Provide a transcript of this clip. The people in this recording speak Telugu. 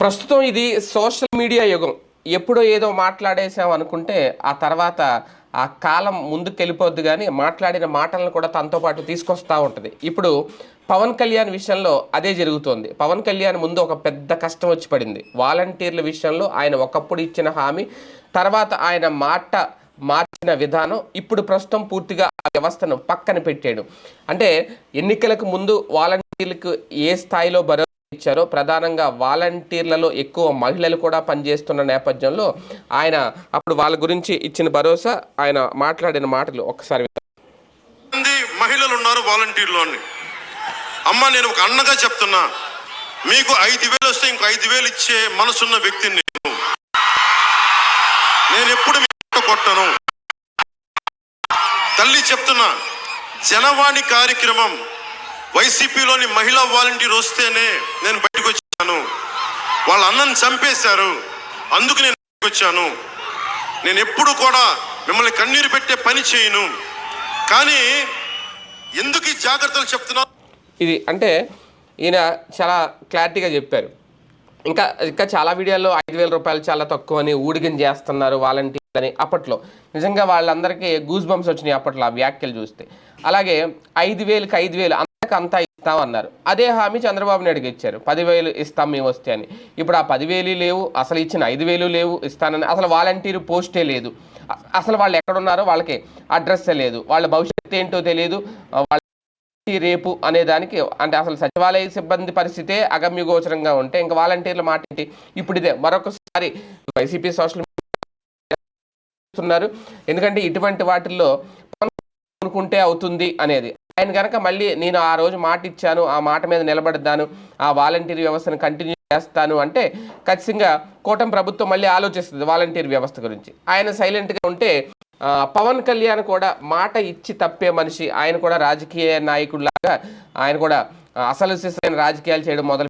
ప్రస్తుతం ఇది సోషల్ మీడియా యుగం. ఎప్పుడో ఏదో మాట్లాడేసాం అనుకుంటే ఆ తర్వాత ఆ కాలం ముందుకెళ్ళిపోద్దు కానీ మాట్లాడిన మాటలను కూడా తనతో పాటు తీసుకొస్తూ ఉంటుంది. ఇప్పుడు పవన్ కళ్యాణ్ విషయంలో అదే జరుగుతోంది. పవన్ కళ్యాణ్ ముందు ఒక పెద్ద కష్టం వచ్చి పడింది. వాలంటీర్ల విషయంలో ఆయన ఒకప్పుడు ఇచ్చిన హామీ తర్వాత ఆయన మాట మార్చిన విధానం ఇప్పుడు ప్రస్తుతం పూర్తిగా ఆ వ్యవస్థను పక్కన పెట్టాడు. అంటే ఎన్నికలకు ముందు వాలంటీర్లకు ఏ స్థాయిలో భరోసా ఇచ్చారో. ప్రధానంగా వాలంటీర్లలో ఎక్కువ మహిళలు కూడా పనిచేస్తున్న నేపథ్యంలో ఆయన అప్పుడు వాళ్ళ గురించి ఇచ్చిన భరోసా ఆయన మాట్లాడిన మాటలు ఒక్కసారి మహిళలు ఉన్నారు వాలంటీర్లు అని అమ్మ నేను ఒక అన్నగా చెప్తున్నా. మీకు ఐదు వేలు వస్తే ఇంకో ఐదు వేలు ఇచ్చే మనసున్న వ్యక్తిని నేను. నేను ఎప్పుడు కొట్టను. తల్లి చెప్తున్నా జనవాణి కార్యక్రమం వైసీపీలోని మహిళా వాలంటీర్ వస్తేనే నేను బయటకు వచ్చాను. వాళ్ళ అన్నను చంపేశారు. అందుకు నేను బయటకు వచ్చాను. నేను ఎప్పుడు కూడా మిమ్మల్ని కన్నీరు పెట్టే పని చేయను. కానీ ఎందుకు ఈ జాగ్రత్తలు చెప్తున్నా ఇది అంటే ఈయన చాలా క్లారిటీగా చెప్పారు. ఇంకా ఇంకా చాలా వీడియోల్లో ఐదు వేల రూపాయలు చాలా తక్కువ అని ఊడిగం చేస్తున్నారు వాలంటీర్ అని అప్పట్లో. నిజంగా వాళ్ళందరికీ గూస్ బంప్స్ వచ్చినాయి అప్పట్లో ఆ వ్యాఖ్యలు చూస్తే. అలాగే ఐదు వేలకి ఐదు వేలు అంతకు అంతా ఇస్తాం అన్నారు అదే హామీ చంద్రబాబు నాయుడుకి ఇచ్చారు. పదివేలు ఇస్తాం మేము వస్తే అని. ఇప్పుడు ఆ పదివేలు లేవు అసలు ఇచ్చిన ఐదు వేలు లేవు ఇస్తానని అసలు వాలంటీర్ పోస్టే లేదు. అసలు వాళ్ళు ఎక్కడున్నారో వాళ్ళకి అడ్రస్సే లేదు. వాళ్ళ భవిష్యత్తు ఏంటో తెలియదు. వాళ్ళ రేపు అనే దానికి అంటే అసలు సచివాలయ సిబ్బంది పరిస్థితే అగమ్యగోచరంగా ఉంటే ఇంకా వాలంటీర్ల మాట ఏంటి? ఇప్పుడు ఇదే. మరొకసారి వైసీపీ సోషల్ చేస్తున్నారు. ఎందుకంటే ఇటువంటి వాటిల్లో అనుకుంటే అవుతుంది అనేది. ఆయన కనుక మళ్ళీ నేను ఆ రోజు మాట ఇచ్చాను ఆ మాట మీద నిలబడతాను ఆ వాలంటీర్ వ్యవస్థను కంటిన్యూ చేస్తాను అంటే ఖచ్చితంగా కూటమి ప్రభుత్వం మళ్ళీ ఆలోచిస్తుంది వాలంటీర్ వ్యవస్థ గురించి. ఆయన సైలెంట్గా ఉంటే పవన్ కళ్యాణ్ కూడా మాట ఇచ్చి తప్పే మనిషి. ఆయన కూడా రాజకీయ నాయకుడిలాగా ఆయన కూడా అసలు రాజకీయాలు చేయడం మొదలు